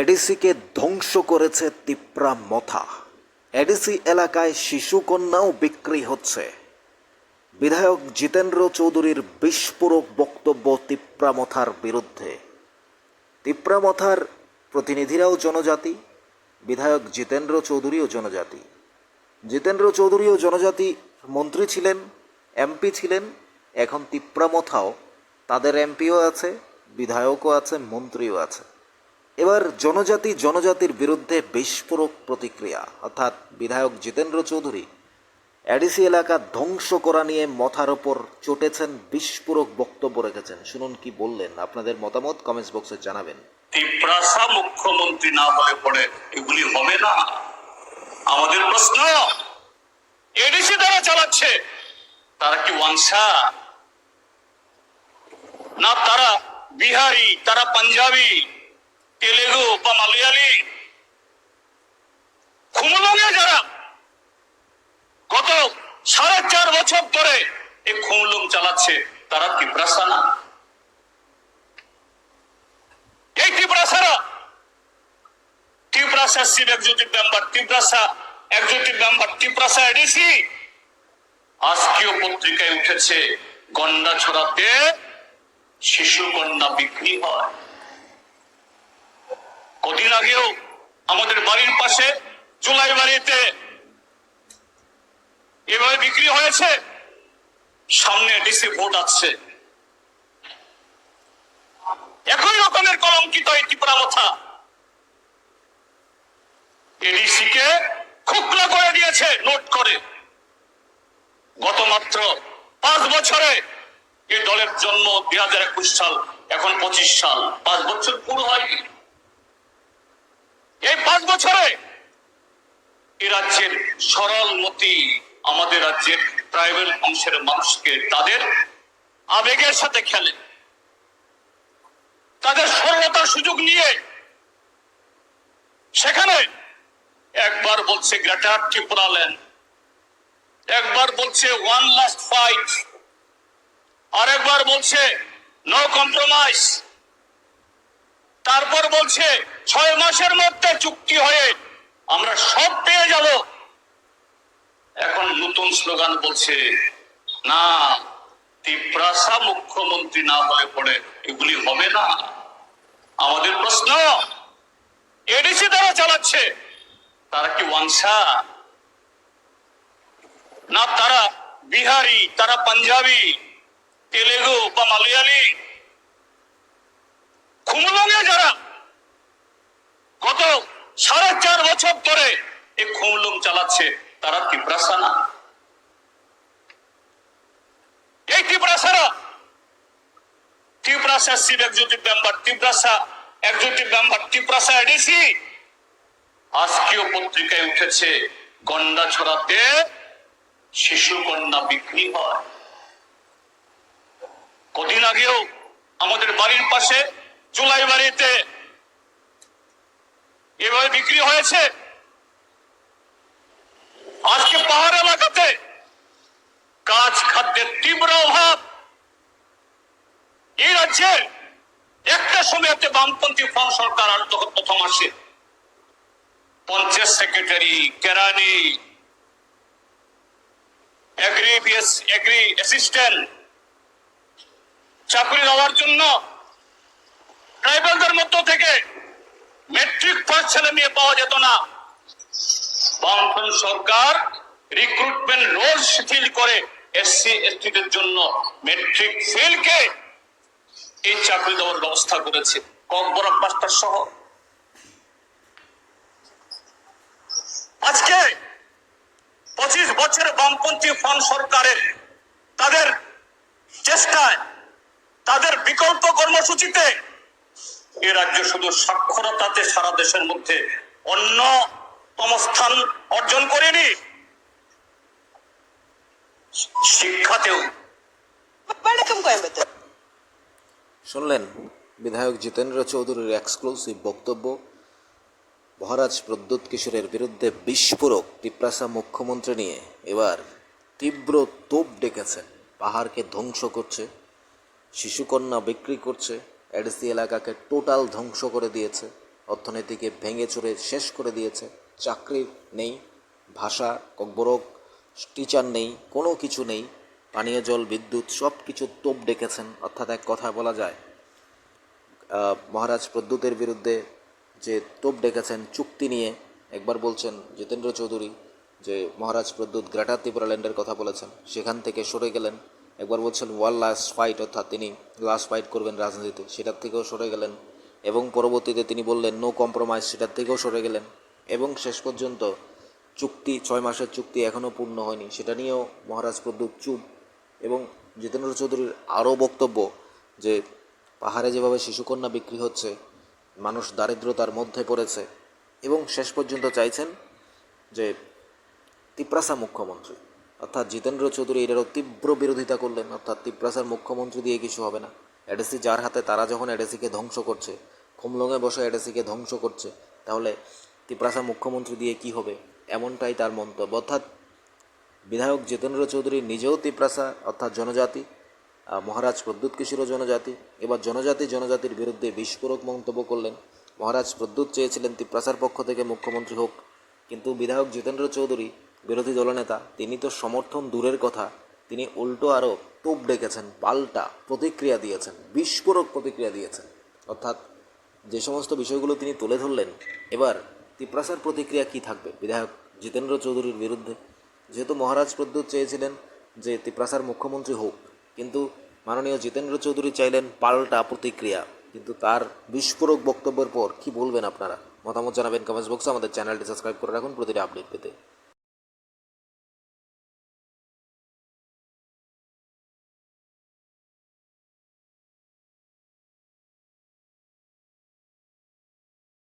এডিসিকে ধ্বংস করেছে তিপ্রা মথা। এডিসি এলাকায় শিশুকন্যাও বিক্রি হচ্ছে। বিধায়ক জিতেন্দ্র চৌধুরীর বিস্ফোরক বক্তব্য তিপ্রামথার বিরুদ্ধে। তিপ্রামথার প্রতিনিধিরাও জনজাতি, বিধায়ক জিতেন্দ্র চৌধুরীও জনজাতি। জিতেন্দ্র চৌধুরীও জনজাতি, মন্ত্রী ছিলেন, এমপি ছিলেন, এখন তিপ্রামথাও তাদের এমপিও আছে, বিধায়কও আছে, মন্ত্রীও আছে। এবার জনজাতি জনজাতির বিরুদ্ধে বিস্ফোরক প্রতিক্রিয়া। অর্থাৎ বিধায়ক জিতেন্দ্র চৌধুরী এডিসি এলাকা ধ্বংস করা নিয়ে মথার ওপর চটেছেন, বিস্ফোরক বক্তব্য রেখেছেন। শুনুন কি বললেন, আপনাদের মতামত কমেন্টস বক্সে জানাবেন। তিপ্রাসা মুখ্যমন্ত্রী না হলে পরে এগুলি হবে না? আমাদের প্রশ্ন, এডিসি দ্বারা চালাচ্ছে, তারা কি ওয়াংশা? না, তারা বিহারি, তারা পাঞ্জাবি। তেলেগু বা মালয়ালি? খুমলঙ্গে যারা, গত সাড়ে চার বছর ধরে এই খুমলুং চালাচ্ছে, তারা তিপ্রাসা না? এই ত্রিপুরাসারা Tripurasa Shiv executive member Tripurasa executive member Tripurasa ADC? আজকেও পত্রিকায় উঠেছে, গন্ডা ছড়াতে শিশু গন্ডা বিক্রি হয়। কদিন আগেও আমাদের বাড়ির পাশে চুলাই বাড়িতে এভাবে বিক্রি হয়েছে। সামনে ডিসি ভোট আসছে। একই রকমের কলঙ্কিত এই ত্রিপুরা কথা এডিসি কে খুকলা করে দিয়েছে নোট করে। গত মাত্র পাঁচ বছরে এই দলের জন্ম দুই হাজার সাল, এখন পঁচিশ সাল। পাঁচ বছর পুরো হয়নি। এই পাঁচ বছরে এ রাজ্যের সরল মতি আমাদের রাজ্যের ট্রাইবেল অংশের মানুষকে তাদের আবেগের সাথে খেলে। তাদের সরলতার সুযোগ নিয়ে সেখানে একবার বলছে গ্রেটার ত্রিপুরা ল্যান্ড একবার বলছে ওয়ান লাস্ট ফাইট আর একবার বলছে নো কম্প্রোমাইজ তারপর বলছে, ছয় মাসের মধ্যে চুক্তি হয়ে আমরা সব পেয়ে যাব। এখন নতুন স্লোগান বলছে, না, তিপ্রাসা মুখ্যমন্ত্রী না হলে পড়ে, এগুলি হবে না। আমাদের প্রশ্ন এডিসি দ্বারা চালাচ্ছে, তারা কি ওয়াংশা? না, তারা বিহারি, তারা পাঞ্জাবি, তেলেগু বা মালয়ালি? খুমলঙ্গে যারা? গত সাড়ে চার বছর ধরে এই খুমলুং চালাচ্ছে, তারা তিপ্রাসা না? এই ত্রিপুরাসারা Tripurasa Shiv executive member Tripurasa executive member Tripurasa ADC. আজকেও পত্রিকায় উঠেছে, গন্ডা ছড়াতে শিশু কন্যা বিক্রি হয়। কদিন আগেও আমাদের বাড়ির পাশে চুলাই বাড়িতে এভাবে বিক্রি হয়েছে? আজকে পাহাড় এলাকাতে কাজ খাদ্যের তীব্র অভাব। এই রাজ্যে একটা সময়তে বামপন্থী ফ্রন্ট সরকার আর তখন প্রথম আসে। পঞ্চায়েত সেক্রেটারি, কেরানি, এগ্রি এগ্রি, অ্যাসিস্ট্যান্ট, চাকরি দেওয়ার জন্য ট্রাইবালদের মধ্য থেকে মেট্রিক পাস ছেলে মেয়ে পাওয়া যেত না। বামফ্রন্ট সরকার রিক্রুটমেন্ট রোল শিথিল করে এসসি এসটিদের জন্য মেট্রিক ফেলকে এই চাকরি দেওয়ার ব্যবস্থা করেছে। কম বড় মাস্টার সহ। আজকে পঁচিশ বছরের বামপন্থী ফ্রন্ট সরকারের তাদের চেষ্টায়, তাদের বিকল্প কর্মসূচিতে এ রাজ্য শুধু সাক্ষরতাতে সারা দেশের মধ্যে অন্যতম স্থান অর্জন করেনি। শিক্ষাতেও। শুনলেন, বিধায়ক জিতেন্দ্র চৌধুরীর এক্সক্লুসিভ বক্তব্য। মহারাজ প্রদ্যুৎ কিশোরের বিরুদ্ধে বিস্ফোরক পিপ্রাসা মুখ্যমন্ত্রী নিয়ে এবার তীব্র তোপ ডেকেছেন। পাহাড়কে ধ্বংস করছে, শিশুকন্যা বিক্রি করছে এডিসি এলাকাকে টোটাল ধ্বংস করে দিয়েছে। অর্থনীতিকে ভেঙে চুরে শেষ করে দিয়েছে। চাকরি নেই, ভাষা, ককবরক টিচার নেই, কোনো কিছু নেই। পানীয় জল, বিদ্যুৎ সব কিছু তোপ ডেকেছেন। অর্থাৎ এক কথা বলা যায় মহারাজ প্রদ্যুতের বিরুদ্ধে যে তোপ ডেকেছেন চুক্তি নিয়ে একবার বলছেন জিতেন্দ্র চৌধুরী যে মহারাজ প্রদ্যুৎ গ্রেটার ত্রিপুরাল্যান্ডের কথা বলেছেন। সেখান থেকে সরে গেলেন। একবার বলছেন, ওয়াল লাস্ট ফাইট অর্থাৎ তিনি লাস্ট ফাইট করবেন রাজনীতিতে, সেটার থেকেও সরে গেলেন। এবং পরবর্তীতে তিনি বললেন, নো কম্প্রোমাইজ সেটার থেকেও সরে গেলেন। এবং শেষ পর্যন্ত চুক্তি, ছয় মাসের চুক্তি এখনও পূর্ণ হয়নি। সেটা নিয়েও মহারাজ প্রদ্যুৎ চুপ। এবং জিতেন্দ্র চৌধুরীর আরও বক্তব্য যে, পাহাড়ে যেভাবে শিশুকন্যা বিক্রি হচ্ছে, মানুষ দারিদ্রতার মধ্যে পড়েছে। এবং শেষ পর্যন্ত চাইছেন যে, তিপ্রাসা মুখ্যমন্ত্রী। অর্থাৎ জিতেন্দ্র চৌধুরী এটারও তীব্র বিরোধিতা করলেন, অর্থাৎ তিপ্রাসার মুখ্যমন্ত্রী দিয়ে কিছু হবে না। এডিসি যার হাতে, তারা যখন এডিসিকে ধ্বংস করছে, খুমলঙে বসে এডিসিকে ধ্বংস করছে, তাহলে তিপ্রাসা মুখ্যমন্ত্রী দিয়ে কি হবে? এমনটাই তার মন্তব্য। অর্থাৎ বিধায়ক জিতেন্দ্র চৌধুরী নিজেও তিপ্রাসা, অর্থাৎ জনজাতি মহারাজ প্রদ্যুৎ কিশোরও জনজাতি। এবার জনজাতি, জনজাতির বিরুদ্ধে বিস্ফোরক মন্তব্য করলেন। মহারাজ প্রদ্যুৎ চেয়েছিলেন তিপ্রাসার পক্ষ থেকে মুখ্যমন্ত্রী হোক, কিন্তু বিধায়ক জিতেন্দ্র চৌধুরী বিরোধী দলনেতা, তিনি তো সমর্থন দূরের কথা। তিনি উল্টো আরও তোপ ডেকেছেন, পাল্টা প্রতিক্রিয়া দিয়েছেন, বিস্ফোরক প্রতিক্রিয়া দিয়েছেন। অর্থাৎ যে সমস্ত বিষয়গুলো তিনি তুলে ধরলেন, এবার তিপ্রাসার প্রতিক্রিয়া কি থাকবে? বিধায়ক জিতেন্দ্র চৌধুরীর বিরুদ্ধে। যেহেতু মহারাজ প্রদ্যুৎ চেয়েছিলেন যে তিপ্রাসার মুখ্যমন্ত্রী হোক, কিন্তু মাননীয় জিতেন্দ্র চৌধুরী চাইলেন পাল্টা প্রতিক্রিয়া। কিন্তু তার বিস্ফোরক বক্তব্যের পর কি বলবেন আপনারা? মতামত জানাবেন কমেন্টস বক্সে। আমাদের চ্যানেলটি সাবস্ক্রাইব করে রাখুন। প্রতিটি আপডেট পেতে